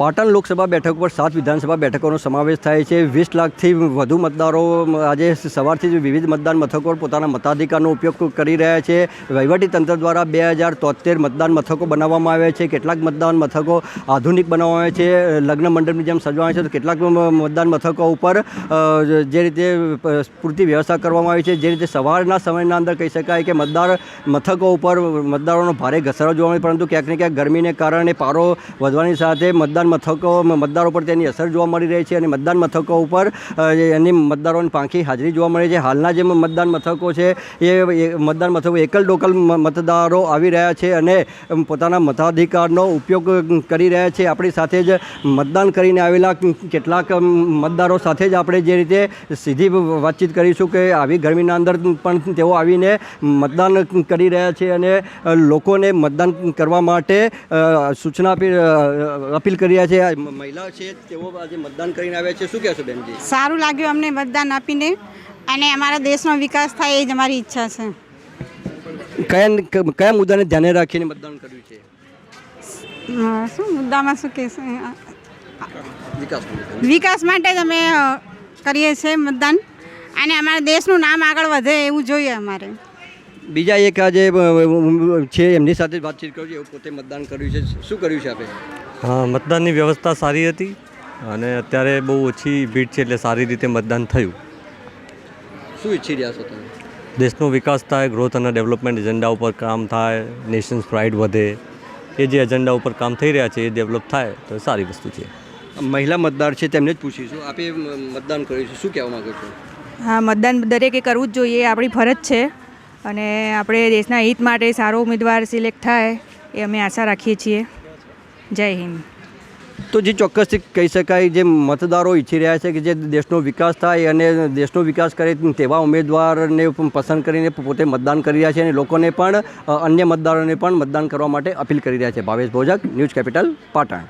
પાટણ લોકસભા બેઠક પર સાત વિધાનસભા બેઠકોનો સમાવેશ થાય છે. વીસ લાખથી વધુ મતદારો આજે સવારથી જ વિવિધ મતદાન મથકો પર પોતાના મતાધિકારનો ઉપયોગ કરી રહ્યા છે. તંત્ર દ્વારા બે હજાર તોતેર મતદાન મથકો બનાવવામાં આવ્યા છે. કેટલાક મતદાન મથકો આધુનિક બનાવવામાં આવ્યા છે. લગ્ન મંડપની જેમ સજવામાં છે. તો કેટલાક મતદાન મથકો ઉપર જે રીતે પૂરતી વ્યવસ્થા કરવામાં આવી છે. જે રીતે સવારના સમયના અંદર કહી શકાય કે મતદાર મથકો ઉપર મતદારોનો ભારે ઘસારો જોવા મળે, પરંતુ ક્યાંક ને ક્યાંક ગરમીને કારણે પારો વધવાની સાથે મતદાન મથકો મતદારો પર તેની અસર જોવા મળી રહી છે અને મતદાન મથકો ઉપર એની મતદારોની પાંખી હાજરી જોવા મળે છે. હાલના જે મતદાન મથકો છે, એ મતદાન મથકો એકલ ડોકલ મતદારો આવી રહ્યા છે અને પોતાના મતાધિકારનો ઉપયોગ કરી રહ્યા છે. આપણી સાથે જ મતદાન કરીને આવેલા કેટલાક મતદારો સાથે જ આપણે જે રીતે સીધી વાતચીત કરીશું કે આવી ગરમીના અંદર પણ તેઓ આવીને મતદાન કરી રહ્યા છે અને લોકોને મતદાન કરવા માટે સૂચના આપી અપીલ કરી રહ્યા છે મહિલાઓ છે તેઓ આજે મતદાન કરીને આવ્યા છે. શું કહેશો બેનજી? સારું લાગ્યું અમને મતદાન આપીને. અને અમારા દેશનો વિકાસ થાય એ જ અમારી ઈચ્છા છે. કયા કયા મુદ્દાને ધ્યાને રાખીને મતદાન કર્યું છે? શું મુદ્દામાં શું કહેશે? વિકાસ માટે. જ અમે કરીએ છીએ મતદાન. અને અમારા દેશનું નામ આગળ વધે એવું જોઈએ અમારે. બીજા એક આજે છે એમની સાથે વાતચીત કરું છું એવું પોતે મતદાન કર્યું છે. શું કર્યું છે આપે? હા મતદાનની વ્યવસ્થા સારી હતી અને અત્યારે બહુ ઓછી ભીડ છે એટલે સારી રીતે મતદાન થયું. શું ઈચ્છી રહ્યા છો તમે? દેશનો વિકાસ થાય ગ્રોથ અને ડેવલપમેન્ટ એજન્ડા ઉપર કામ થાય નેશન્સ પ્રાઇડ વધે એ જે એજન્ડા ઉપર કામ થઈ રહ્યા છે એ ડેવલપ થાય તો સારી વસ્તુ છે. મહિલા મતદાર છે તેમને જ પૂછીશું. આપે મતદાન કર્યું છે. શું કહેવા માગો છો? હા મતદાન દરેકે કરવું જ જોઈએ. એ આપણી ફરજ છે અને આપણે દેશના હિત માટે સારો ઉમેદવાર સિલેક્ટ થાય એ અમે આશા રાખીએ છીએ. જય હિન્દ. તો જે ચોક્કસથી કહી શકાય, જે મતદારો ઈચ્છી રહ્યા છે કે જે દેશનો વિકાસ થાય અને દેશનો વિકાસ કરે તેવા ઉમેદવારને પસંદ કરીને પોતે મતદાન કરી રહ્યા છે અને લોકોને પણ અન્ય મતદારોને પણ મતદાન કરવા માટે અપીલ કરી રહ્યા છે. Bhavesh Bhojak, news capital, Patan.